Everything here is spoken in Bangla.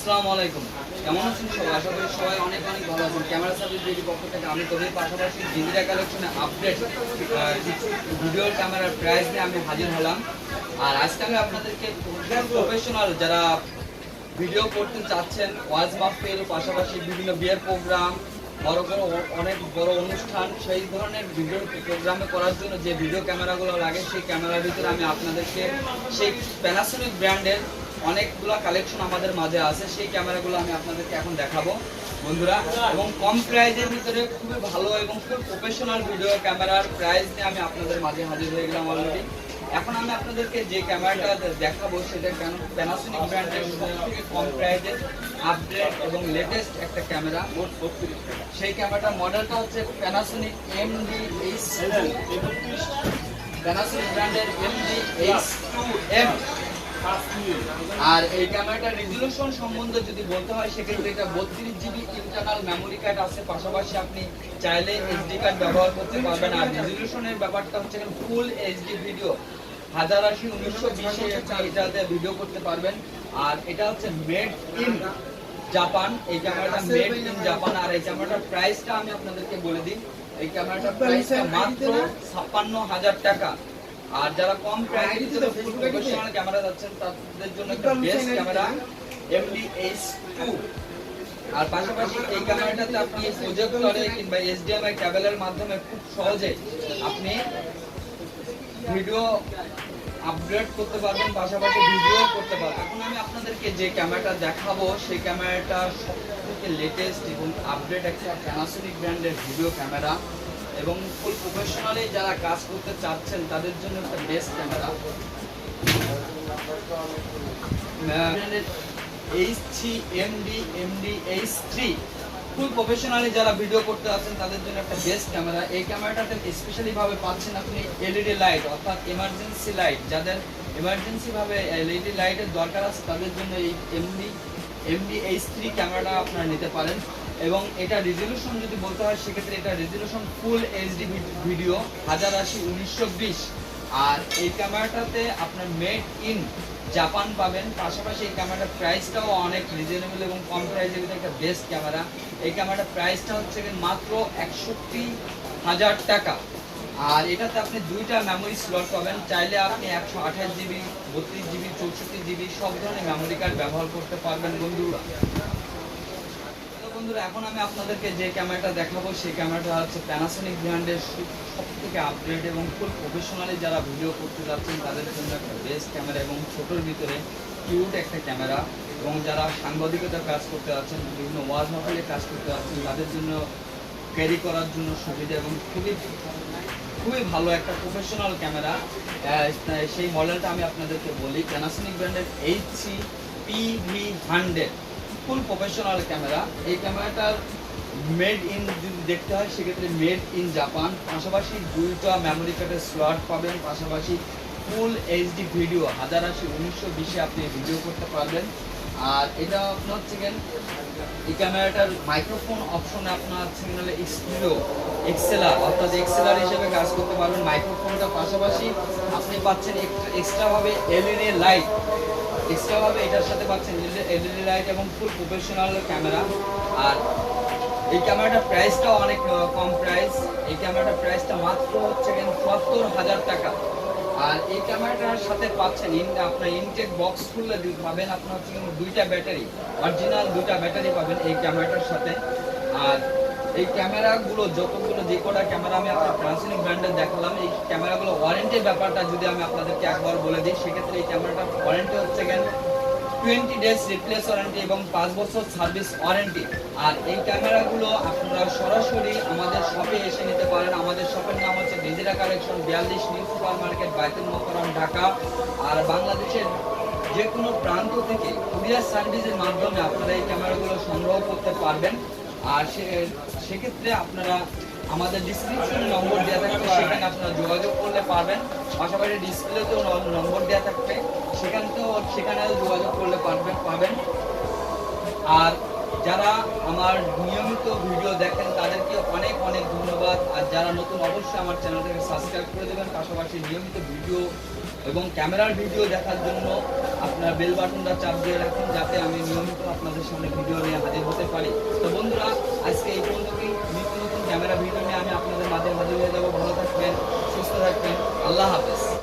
আসসালামু আলাইকুম। কেমন আছেন সবাই? আশা করি সবাই অনেক অনেক ভালো আছেন। ক্যামেরা সার্ভিস বিডি পক্ষ থেকে আমি তোদের পাশাপাশি ডিজিটাল কালেকশনে আপডেট কিছু ভিডিও ক্যামেরার প্রাইস নিয়ে আমি হাজির হলাম। আর আজকে আমি আপনাদেরকে প্রফেশনাল যারা ভিডিও করতে চাচ্ছেন, ওয়াজ মাহফিল, পাশাপাশি বিভিন্ন বিয়ের প্রোগ্রাম বড় বড় অনেক বড় অনুষ্ঠান, সেই ধরনের ভিডিও প্রোগ্রামে করার জন্য যে ভিডিও ক্যামেরাগুলো লাগে, সেই ক্যামেরার ভিতরে আমি আপনাদেরকে সেই প্যানাসোনিক ব্র্যান্ডের অনেকগুলো কালেকশন আমাদের মাঝে আছে, সেই ক্যামেরাগুলো আমি আপনাদেরকে এখন দেখাবো, বন্ধুরা। এবং কম প্রাইজের ভিতরে খুবই ভালো এবং খুব প্রফেশনাল ভিডিও ক্যামেরার প্রাইস নিয়ে আমি আপনাদের মাঝে হাজির হয়ে গেলাম অলরেডি এখন আমি আপনাদেরকে যে ক্যামেরাটা দেখাবো, সেটা কেন প্যানাসোনিক ব্র্যান্ডের থেকে কম প্রাইজের আপডেট এবং লেটেস্ট একটা ক্যামেরা সেই ক্যামেরাটার মডেলটা হচ্ছে প্যানাসোনিক এমডি এইচ প্যানাসোনিক ব্র্যান্ডের M D H two M R এই ক্যামেরাটার রেজলিউশন সম্বন্ধে যদি বলতে হয় সেক্ষেত্রে এটা বত্রিশ জিবি ইন্টারনাল মেমোরি কার্ড আছে। পাশাপাশি আপনি চাইলে এসডি কার্ড ব্যবহার করতে পারবেন। আর রেজলিউশনের ব্যাপারটা হচ্ছে ফুল এইচডি ভিডিও হাজার আশি উনিশশো বিশে এটাতে ভিডিও করতে পারবেন। আর এটা হচ্ছে মেড ইন জাপান এই ক্যামেরাটা মেড ইন জাপান আর এই ক্যামেরাটার প্রাইসটা আমি আপনাদেরকে বলে দিই। এই ক্যামেরাটার প্রাইসটা মাত্র ছাপ্পান্ন হাজার টাকা। আর যারা কম প্রফেশনাল ক্যামেরা যাচ্ছেন তাদের জন্য একটা best camera MD H two R পাশাপাশি এই ক্যামেরাটাতে আপনি প্রজেক্টরে কিংবা এইচডিএমআই ক্যাবেলের মাধ্যমে খুব সহজে আপনি ভিডিও আপগ্রেড করতে পারবেন পাশাপাশি ভিডিও করতে পারবেন। এখন আমি আপনাদেরকে যে ক্যামেরাটা দেখাবো সেই ক্যামেরাটা সবথেকে লেটেস্ট এবং আপডেট একটা প্যানাসোনিক ব্র্যান্ডের ভিডিও ক্যামেরা এবং ফুল প্রফেশনালি যারা কাজ করতে চাচ্ছেন, তাদের জন্য একটা best camera H three MD MD H three full professionally যারা ভিডিও করতে আছেন তাদের জন্য একটা বেস্ট ক্যামেরা এই ক্যামেরাটাতে স্পেশালি ভাবে পাচ্ছেন আপনি এলইডি লাইট অর্থাৎ এমার্জেন্সি লাইট যাদের এমার্জেন্সি ভাবে এলইডি লাইটের দরকার আছে, তাদের জন্য এই এমডি এমডি এইচ থ্রি ক্যামেরাটা আপনারা নিতে পারেন। এবং এটা রেজলিউশন যদি বলতে হয়, সেক্ষেত্রে এটা রেজলিউশন ফুল এইচডি ভিডিও হাজার আশি, উনিশশো বিশ। আর এই ক্যামেরাটাতে আপনার মেড ইন জাপান পাবেন। পাশাপাশি এই ক্যামেরাটার প্রাইসটাও অনেক রিজনেবল এবং কম প্রাইসের ভিতরে একটা বেস্ট ক্যামেরা এই ক্যামেরাটার প্রাইসটা হচ্ছে মাত্র একষট্টি হাজার টাকা। আর এটাতে আপনি দুইটা মেমোরি স্লট পাবেন। চাইলে আপনি একশো আঠাশ জিবি, বত্রিশ জিবি, চৌষট্টি জিবি, সব ধরনের মেমোরি কার্ড ব্যবহার করতে পারবেন বন্ধুরা। বন্ধুরা, এখন আমি আপনাদেরকে যে ক্যামেরাটা দেখাবো, সেই ক্যামেরাটা হচ্ছে প্যানাসোনিক ব্র্যান্ডের সব থেকে আপডেট এবং ফুল প্রফেশনালি যারা ভিডিও করতে যাচ্ছেন, তাদের জন্য একটা বেস্ট ক্যামেরা এবং ছোটোর ভিতরে কিউট একটা ক্যামেরা এবং যারা সাংবাদিকতার কাজ করতে যাচ্ছেন, বিভিন্ন ওয়াজ মাহফিলে কাজ করতে যাচ্ছেন, তাদের জন্য ক্যারি করার জন্য সুবিধা এবং খুবই খুবই ভালো একটা প্রফেশনাল ক্যামেরা সেই মডেলটা আমি আপনাদেরকে বলি প্যানাসোনিক ব্র্যান্ডের H C PV hundred full professional camera এই ক্যামেরাটার মেড ইন যদি দেখতে হয়, সেক্ষেত্রে মেড ইন জাপান পাশাপাশি দুইটা মেমোরি কার্ডের স্লট পাবেন, পাশাপাশি ফুল এইচডি ভিডিও হাজার আশি, উনিশশো বিশে আপনি ভিডিও করতে পারবেন। আর এটা আপনার হচ্ছে এই ক্যামেরাটার মাইক্রোফোন অপশন আপনার হলো এক্সপ্রিও এক্সেলার অর্থাৎ এক্সেলার হিসেবে কাজ করতে পারবেন। মাইক্রোফোনটা পাশাপাশি আপনি পাচ্ছেন এক্সট্রাভাবে এলইডি লাইট এক্সট্রাভাবে এটার সাথে পাচ্ছেন এলইডি লাইট এবং ফুল প্রফেশনাল ক্যামেরা আর এই ক্যামেরাটার প্রাইসটাও অনেক কম প্রাইস এই ক্যামেরাটার প্রাইসটা মাত্র হচ্ছে চুয়াত্তর হাজার টাকা। আর এই ক্যামেরাটার সাথে পাচ্ছেন আপনার ইনটেক বক্স খুললে পাবেন আপনার হচ্ছে দুইটা ব্যাটারি অরিজিনাল দুইটা ব্যাটারি পাবেন এই ক্যামেরাটার সাথে। আর এই ক্যামেরাগুলো যতগুলো যে কটা ক্যামেরা আমি আপনার প্যানাসোনিক ব্র্যান্ডের দেখালাম, এই ক্যামেরাগুলো ওয়ারেন্টির ব্যাপারটা যদি আমি আপনাদেরকে একবার বলে দিই, সেক্ষেত্রে এই ক্যামেরাটার ওয়ারেন্টি হচ্ছে কেন টোয়েন্টি ডেজ রিপ্লেস ওয়ারেন্টি এবং পাঁচ বছর সার্ভিস ওয়ারেন্টি আর এই ক্যামেরাগুলো আপনারা সরাসরি আমাদের শপে এসে নিতে নাম কালেকশন বিয়াল্লিশ new super market Baitul Mukarram Dhaka আর বাংলাদেশের যে কোনো প্রান্ত থেকে কুরিয়ার সার্ভিসের মাধ্যমে আপনারা এই ক্যামেরাগুলো সংগ্রহ করতে পারবেন। আর সেক্ষেত্রে আপনারা আমাদের ডিসক্রিপশনে নম্বর দেওয়া থাকবে, সেখানে আপনারা যোগাযোগ করলে পারবেন। পাশাপাশি ডিসপ্লেতেও নম্বর দেওয়া থাকবে সেখানেও সেখানেও যোগাযোগ করলে পারবেন পাবেন। আর যারা আমার নিয়মিত ভিডিও দেখেন তাদেরকে অনেক অনেক ধন্যবাদ। যারা নতুন, অবশ্যই আমার চ্যানেলটাকে সাবস্ক্রাইব করে দেবেন। পাশাপাশি নিয়মিত ভিডিও এবং ক্যামেরার ভিডিও দেখার জন্য আপনার বেল বাটনটা চাপ দিয়ে রাখুন, যাতে আমি নিয়মিত আপনাদের সামনে ভিডিও নিয়ে হাজির হতে পারি। তো বন্ধুরা, আজকে এই পর্যন্তই। নিত্য নতুন ক্যামেরা ভিডিও নিয়ে আমি আপনাদের মাঝে হাজির হয়ে যাব। ভালো থাকবেন, সুস্থ থাকবেন। আল্লাহ হাফেজ।